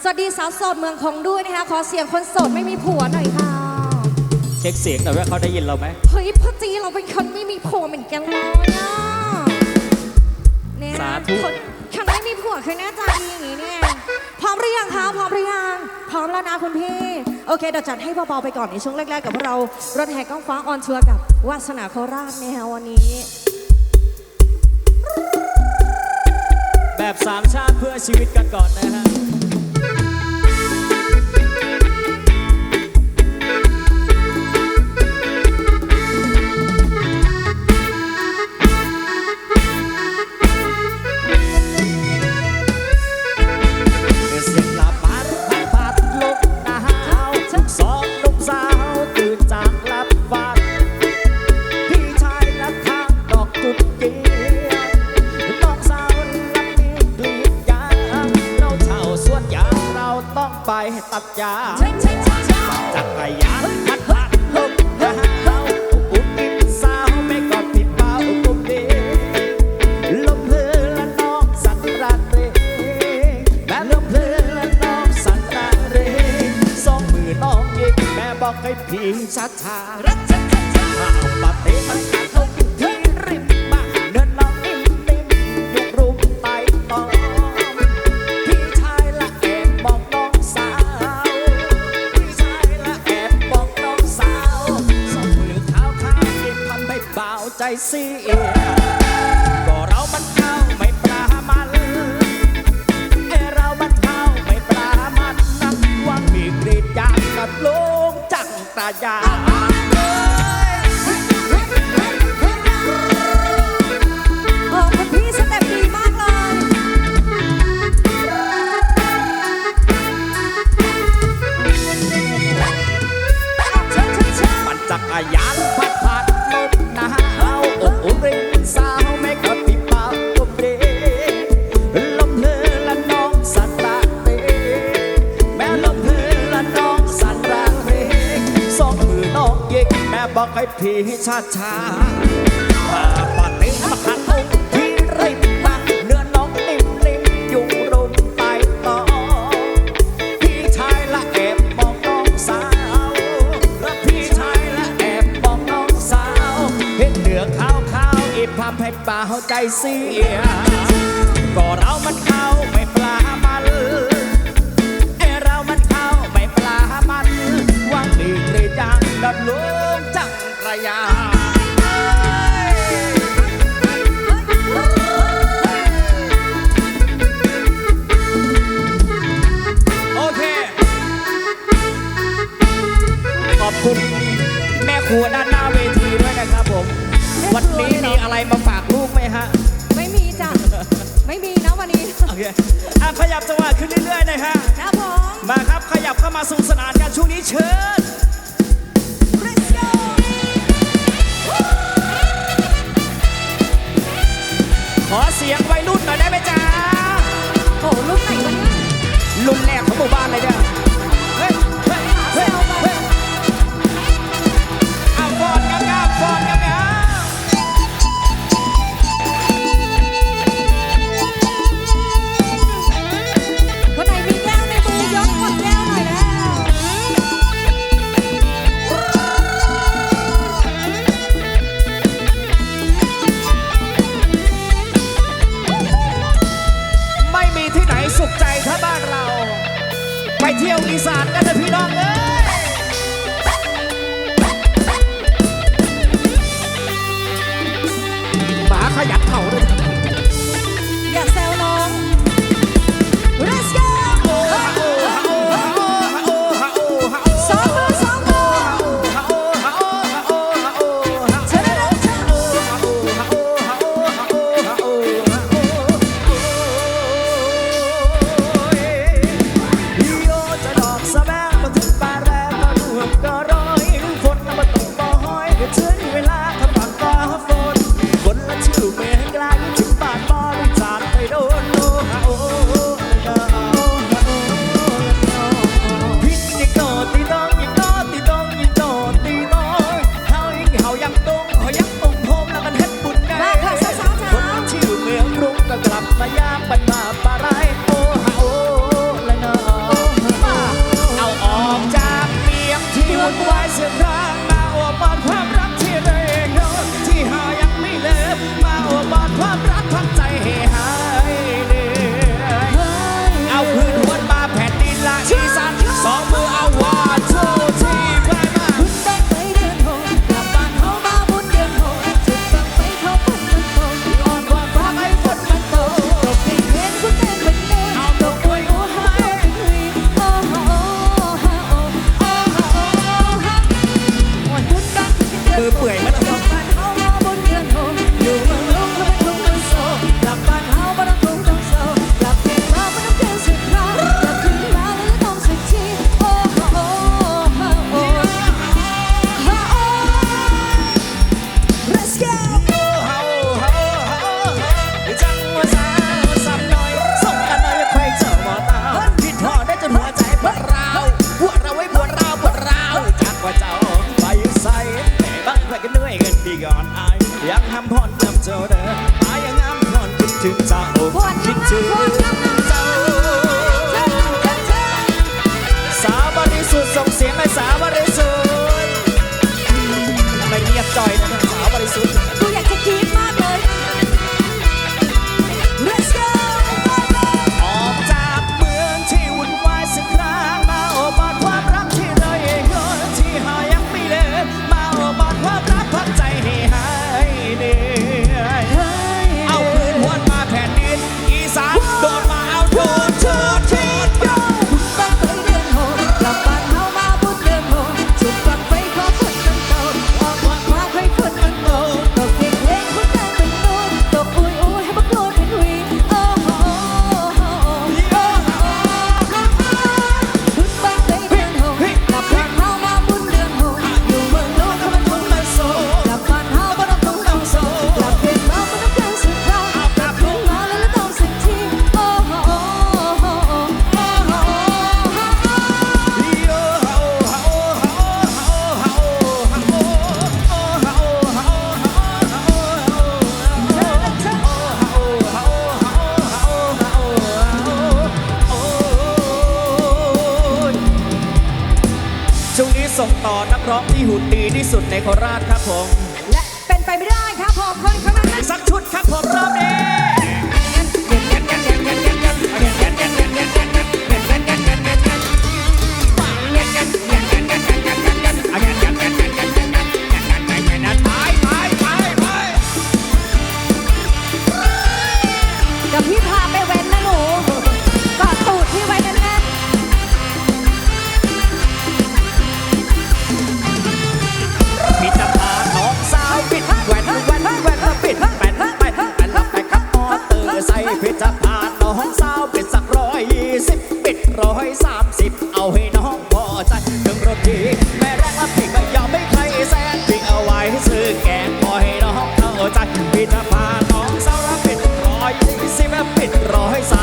สวัสดีสาวโสดเมืองคงด้วยนะคะ ขอเสียงคนโสดไม่มีผัวหน่อยค่ะเช็คเสียงหน่อยว่าเขาได้ยินเราไหมเฮ้ยพอจีเราเป็นคนไม่มีผัวเหมือนกันเลยอะเนี่ยสาธุ คนคนไม่มีผัวคือหน้าตาดีอย่างนี้เนี่ยพร้อมหรือยังคะพร้อมหรือยังพร้อมแล้วนะคุณพี่ โอเคเดี๋ยวจัดให้เบาๆไปก่อนในช่วงแรกๆกับพวกเรารถแห่ก้องฟ้าออนทัวร์กับวาสนาโคราชนะคะวันนี้ แบบสามชาติเพื่อชีวิตกันก่อนนะฮะ ให้พี่ช้าช้าๆข้าวปาเทมันขาดลงที่ริมบ้านเดินน้องนิ่มนิ่มยกรุมไต่ตองพี่ชายละแอบบอกน้องสาว พี่ชายละแอบบอกน้องสาวสองมือเท้าข้างอีกทำให้เบาใจเสีย ตายา พี่ช้าช้ามาปาเต้มาขัดลงที่ริมบ้านเนื้อน้องนิ่มนิ่มๆอยู่รุมไต่ตองพี่ชายละแอบมองน้องสาวและพี่ชายละแอบมองน้องสาว เห็นเหลืองขาวขาวๆอีพามให้เปล่าใจสิ อะขยับจังหวะขึ้นเรื่อยๆนะฮะครับผมมาครับขยับเข้ามาสนุกสนานกันช่วงนี้เชิญ Let's go ขอเสียงวัยรุ่นหน่อยได้ไหมจ๊ะโอ้รุ่นไหนวะเนี่ย รุ่นแรกของหมู่บ้านเลยเนี่ย เที่ยวอีสานกันนะพี่น้องเอ้ีก่อนอายยากทำพอด ร้องที่หุ่นดีที่สุดในโคราชครับผม Hãy.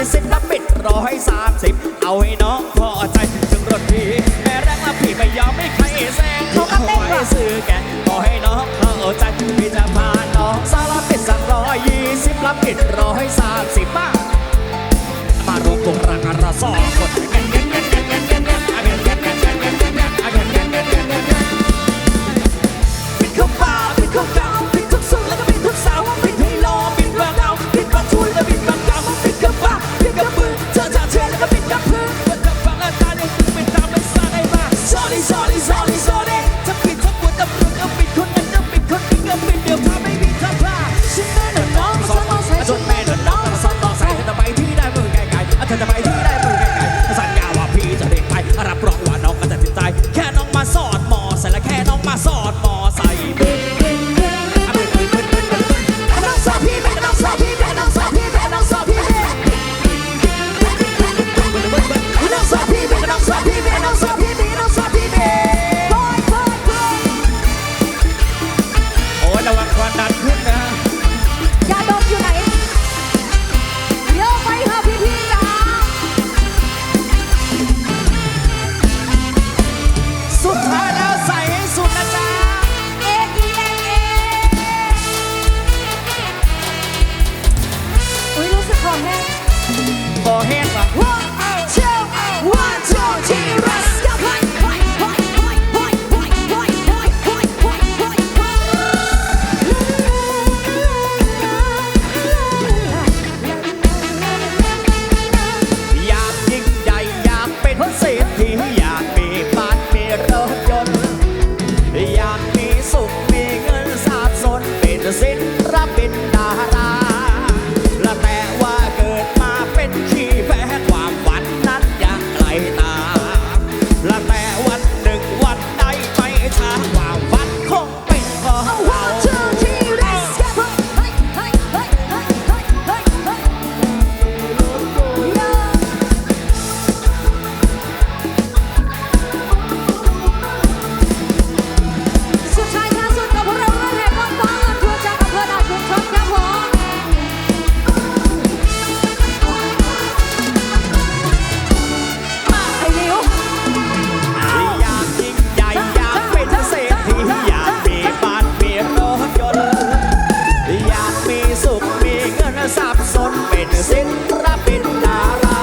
ี่สิบนับปิดร้อยสามสิบเอาให้น้องพอใจจึงรถพี่แม่แรงละพี่ไม่ยอมไม่ใครแซงเขาก็เต้นว่ะซื้อแกขอให้น้องพอใจพี่จะพาน้องสารปิดสักร้อยยี่สิบรับปิดร้อยสามสิบบ้างมารวมกลุ่มรักกันละสองคนแก แม่นบ่ สิ้นพระเป็นดารา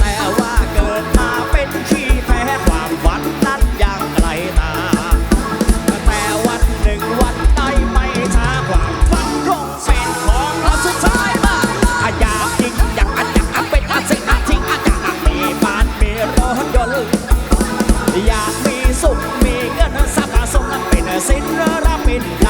แต่ว่าเกิดมาเป็นขี้แพ้ความฝันนั้นอย่างไกตา แต่วันหนึ่งวันใดไม่ช้าความฝันคงเป็นของเราสุดท้ายมาอาญาอิงอยางอันอยางอันเป็นอาสิ่อาทิ้งอาญมีบ้านมีรถยนต์อยากมีสุขมีเงินทรัยสมนั้เป็นสิ้นรป็น